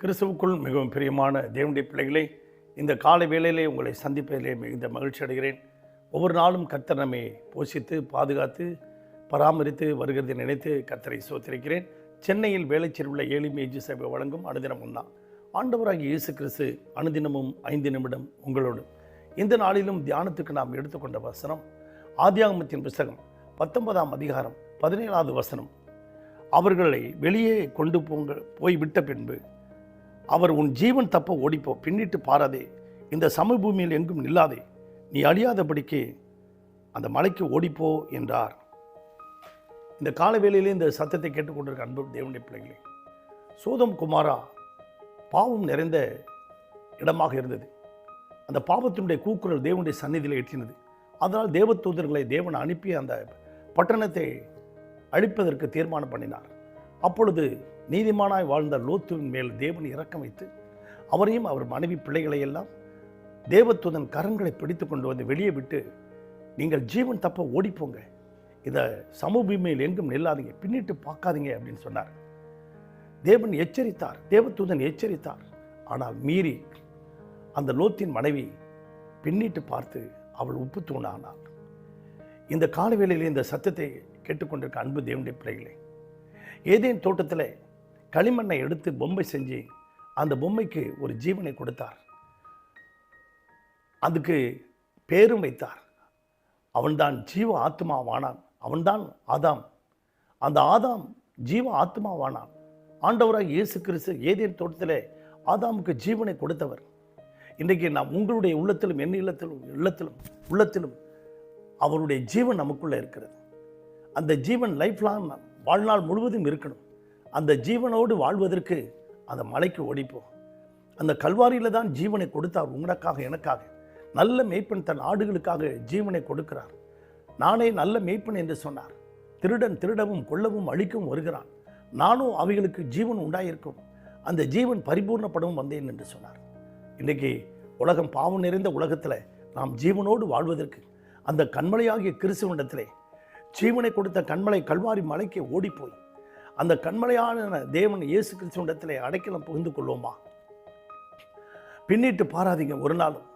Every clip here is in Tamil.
கிறிஸ்துவுக்குள் மிகவும் பிரியமான தேவனுடைய பிள்ளைகளை இந்த காலை வேளையிலே உங்களை சந்திப்பதிலே மிகுந்த மகிழ்ச்சி அடைகிறேன். ஒவ்வொரு நாளும் கர்த்தர் நம்மை போஷித்து பாதுகாத்து பராமரித்து வருகிறதை நினைத்து கர்த்தரை சோத்திருக்கிறேன். சென்னையில் வேலைச்சேரி உள்ள ஏழு மேஜி சபை வழங்கும் அனுதினமும் தான் ஆண்டவராகிய இயேசு கிறிஸ்து அனுதினமும் ஐந்து நிமிடம் உங்களோடு. இந்த நாளிலும் தியானத்துக்கு நாம் எடுத்துக்கொண்ட வசனம் ஆதியாகமத்தின் புஸ்தகம் பத்தொன்பதாம் அதிகாரம் பதினேழாவது வசனம். அவர்களை வெளியே கொண்டு போங்க போய் விட்ட பின்பு அவர் உன் ஜீவன் தப்ப ஓடிப்போ பின்னிட்டு பாராதே. இந்த சமபூமியில் எங்கும் நில்லாதே. நீ அழியாதபடிக்கு அந்த மலைக்கு ஓடிப்போ என்றார். இந்த காலவேளையிலே இந்த சத்தத்தை கேட்டுக்கொண்டிருக்க அன்பு தேவனுடைய பிள்ளைகளே சோதம் குமாரா பாவம் நிறைந்த இடமாக இருந்தது. அந்த பாவத்தினுடைய கூக்குரல் தேவனுடைய சந்நிதியில் எட்டினது. அதனால் தேவதூதர்களை தேவன் அனுப்பி அந்த பட்டணத்தை அழிப்பதற்கு தீர்மானம் பண்ணினார். அப்பொழுது நீதிமானாய் வாழ்ந்த லோத்துவின் மேல் தேவன் இறக்கம் வைத்து அவரையும் அவர் மனைவி பிள்ளைகளை எல்லாம் தேவதூதன் கரங்களை பிடித்து கொண்டு வந்து வெளியே விட்டு நீங்கள் ஜீவன் தப்ப ஓடிப்போங்க. இதை சமூபிமையில் எங்கும் நில்லாதீங்க. பின்னிட்டு பார்க்காதீங்க. அப்படின்னு சொன்னார். தேவன் எச்சரித்தார். தேவதூதன் எச்சரித்தார். ஆனால் மீறி அந்த லோத்தின் மனைவி பின்னிட்டு பார்த்து அவள் உப்பு தூணானாள். இந்த காலவேளையில் இந்த சத்தத்தை கேட்டுக்கொண்டிருக்க அன்பு தேவனுடைய பிள்ளைகளே ஏதேன் தோட்டத்தில் களிமண்ணை எடுத்து பொம்மை செஞ்சு அந்த பொம்மைக்கு ஒரு ஜீவனை கொடுத்தார். அதுக்கு பேரும் வைத்தார். அவன்தான் ஜீவ ஆத்மாவானான். அவன்தான் ஆதாம். அந்த ஆதாம் ஜீவ ஆத்மாவானான். ஆண்டவராக இயேசு கிறிஸ்து ஏதேன் தோட்டத்தில் ஆதாமுக்கு ஜீவனை கொடுத்தவர். இன்றைக்கு நாம் உங்களுடைய உள்ளத்திலும் என் இல்லத்திலும் இல்லத்திலும் உள்ளத்திலும் அவருடைய ஜீவன் நமக்குள்ளே இருக்கிறது. அந்த ஜீவன் லைஃப் லாங் வாழ்நாள் முழுவதும் இருக்கணும். அந்த ஜீவனோடு வாழ்வதற்கு அந்த மலைக்கு ஓடிப்போம் அந்த கல்வாரியில் தான் ஜீவனை கொடுத்தார் உங்களுக்காக எனக்காக. நல்ல மேய்ப்பன் தன் ஆடுகளுக்காக ஜீவனை கொடுக்கிறார். நானே நல்ல மேய்ப்பன் என்று சொன்னார். திருடன் திருடவும் கொல்லவும் அழிக்கவும் வருகிறான். நானும் அவைகளுக்கு ஜீவன் உண்டாயிருக்கும். அந்த ஜீவன் பரிபூர்ணப்படவும் வந்தேன் என்று சொன்னார். இன்றைக்கி உலகம் பாவம் நிறைந்த உலகத்தில் நாம் ஜீவனோடு வாழ்வதற்கு அந்த கண்மலையாகிய கிறிஸ்துவனிடத்திலே ஜீவனை கொடுத்த கண்மலை கல்வாரி மலைக்கு ஓடிப்போய் அந்த கண்மலையான தேவன் இயேசு கிறிஸ்துவனிடத்திலே அடைக்கலம் புகுந்து கொள்வோமா? பின்னிட்டு பாராதீங்க ஒரு நாளும்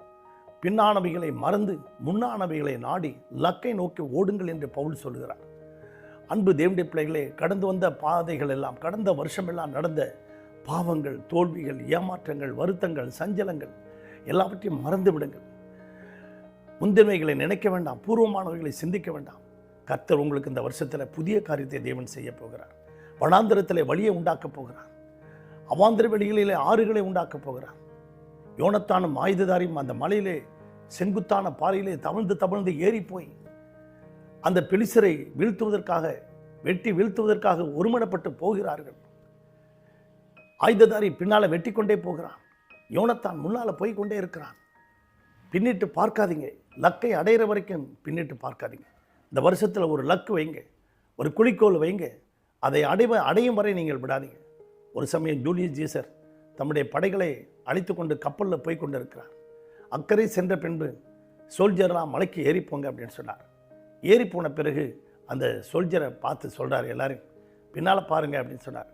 பின்னானவைகளை மறந்து முன்னானவைகளை நாடி லக்கை நோக்கி ஓடுங்கள் என்று பவுல் சொல்கிறார் அன்பு தேவனுடைய பிள்ளைகளே கடந்து வந்த பாதைகள் எல்லாம் கடந்த வருஷமெல்லாம் நடந்த பாவங்கள் தோல்விகள் ஏமாற்றங்கள் வருத்தங்கள் சஞ்சலங்கள் எல்லாவற்றையும் மறந்து விடுங்கள். முந்தினவைகளை நினைக்க வேண்டாம் பூர்வமானவைகளை சிந்திக்க வேண்டாம். கர்த்தர் உங்களுக்கு இந்த வருஷத்தில் புதிய காரியத்தை தேவன் செய்ய போகிறார். வனாந்திரத்தில் வழியை உண்டாக்கப் போகிறான் அவாந்திர வெளிகளிலே ஆறுகளை உண்டாக்கப் போகிறான் யோனத்தானும் ஆயுததாரியும் அந்த மலையிலே செங்குத்தான பாறையிலே தவழ்ந்து தவழ்ந்து ஏறி போய் அந்த பெலிசரை வீழ்த்துவதற்காக வெட்டி வீழ்த்துவதற்காக ஒருமனப்பட்டு போகிறார்கள். ஆயுததாரி பின்னால் வெட்டி கொண்டே போகிறான். யோனத்தான் முன்னால் போய் கொண்டே இருக்கிறான். பின்னிட்டு பார்க்காதீங்க. லக்கை அடையிற வரைக்கும் பின்னிட்டு பார்க்காதீங்க. இந்த வருஷத்தில் ஒரு லக்கு வைங்க. ஒரு குழிக்கோள் வைங்க. அதை அடைவ அடையும் வரை நீங்கள் விடாதீங்க. ஒரு சமயம் ஜூலியஸ் ஜீசர் தம்முடைய படைகளை அழைத்து கொண்டு கப்பலில் போய் கொண்டு இருக்கிறார் அக்கறை சென்ற பின்பு சோல்ஜர்லாம் மலைக்கு ஏறிப்போங்க அப்படின்னு சொன்னார். ஏறி போன பிறகு அந்த சோல்ஜரை பார்த்து சொல்கிறார் எல்லாரும் பின்னால் பாருங்கள் அப்படின்னு சொன்னார்.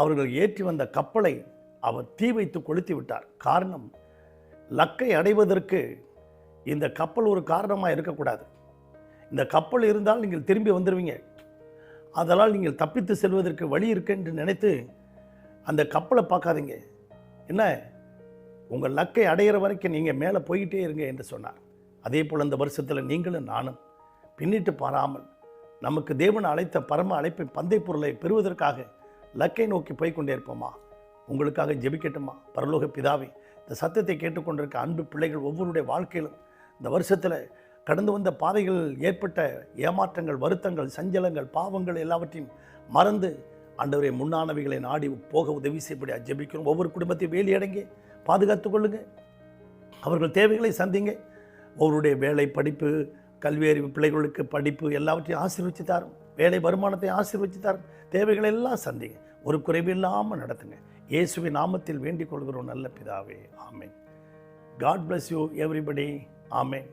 அவர்கள் ஏற்றி வந்த கப்பலை அவர் தீ வைத்து கொளுத்தி விட்டார். காரணம் லக்கை அடைவதற்கு இந்த கப்பல் ஒரு காரணமாக இருக்கக்கூடாது. இந்த கப்பல் இருந்தால் நீங்கள் திரும்பி வந்துடுவீங்க அதனால் நீங்கள் தப்பித்து செல்வதற்கு வழி இருக்கு என்று நினைத்து அந்த கப்பலை பார்க்காதீங்க. என்ன? உங்கள் லக்கை அடையிற வரைக்கும் நீங்கள் மேலே போய்கிட்டே இருங்க என்று சொன்னார். அதே போல் இந்த வருஷத்தில் நீங்களும் நானும் பின்னிட்டு பாராமல் நமக்கு தேவன் அழைத்த பரம அழைப்பை பந்தை பொருளை பெறுவதற்காக லக்கை நோக்கி போய்கொண்டே இருப்போமா? உங்களுக்காக ஜெபிக்கட்டுமா? பரலோக பிதாவை இந்த சத்தத்தை கேட்டுக்கொண்டிருக்க அன்பு பிள்ளைகள் ஒவ்வொருடைய வாழ்க்கையிலும் இந்த வருஷத்தில் கடந்து வந்த பாதைகள் ஏற்பட்ட ஏமாற்றங்கள் வருத்தங்கள் சஞ்சலங்கள் பாவங்கள் எல்லாவற்றையும் மறந்து ஆண்டவரை முன்னானவைகளை நாடி போக உதவி செய்யப்படி ஜெபிக்கிறோம் ஒவ்வொரு குடும்பத்தையும் வேலி அடங்கி பாதுகாத்துக் அவர்கள் தேவைகளை சந்திங்க. அவருடைய வேலை படிப்பு கல்வி அறிவு பிள்ளைகளுக்கு படிப்பு எல்லாவற்றையும் ஆசீர்வச்சு தாரும். வேலை வருமானத்தை ஆசீர்வச்சு தாரும். தேவைகளை எல்லாம் சந்திங்க. ஒரு குறைவு இல்லாமல் நடத்துங்க. இயேசுவின் நாமத்தில் வேண்டிக் கொள்கிறோம். நல்ல பிதாவே ஆமேன். God bless you everybody amen.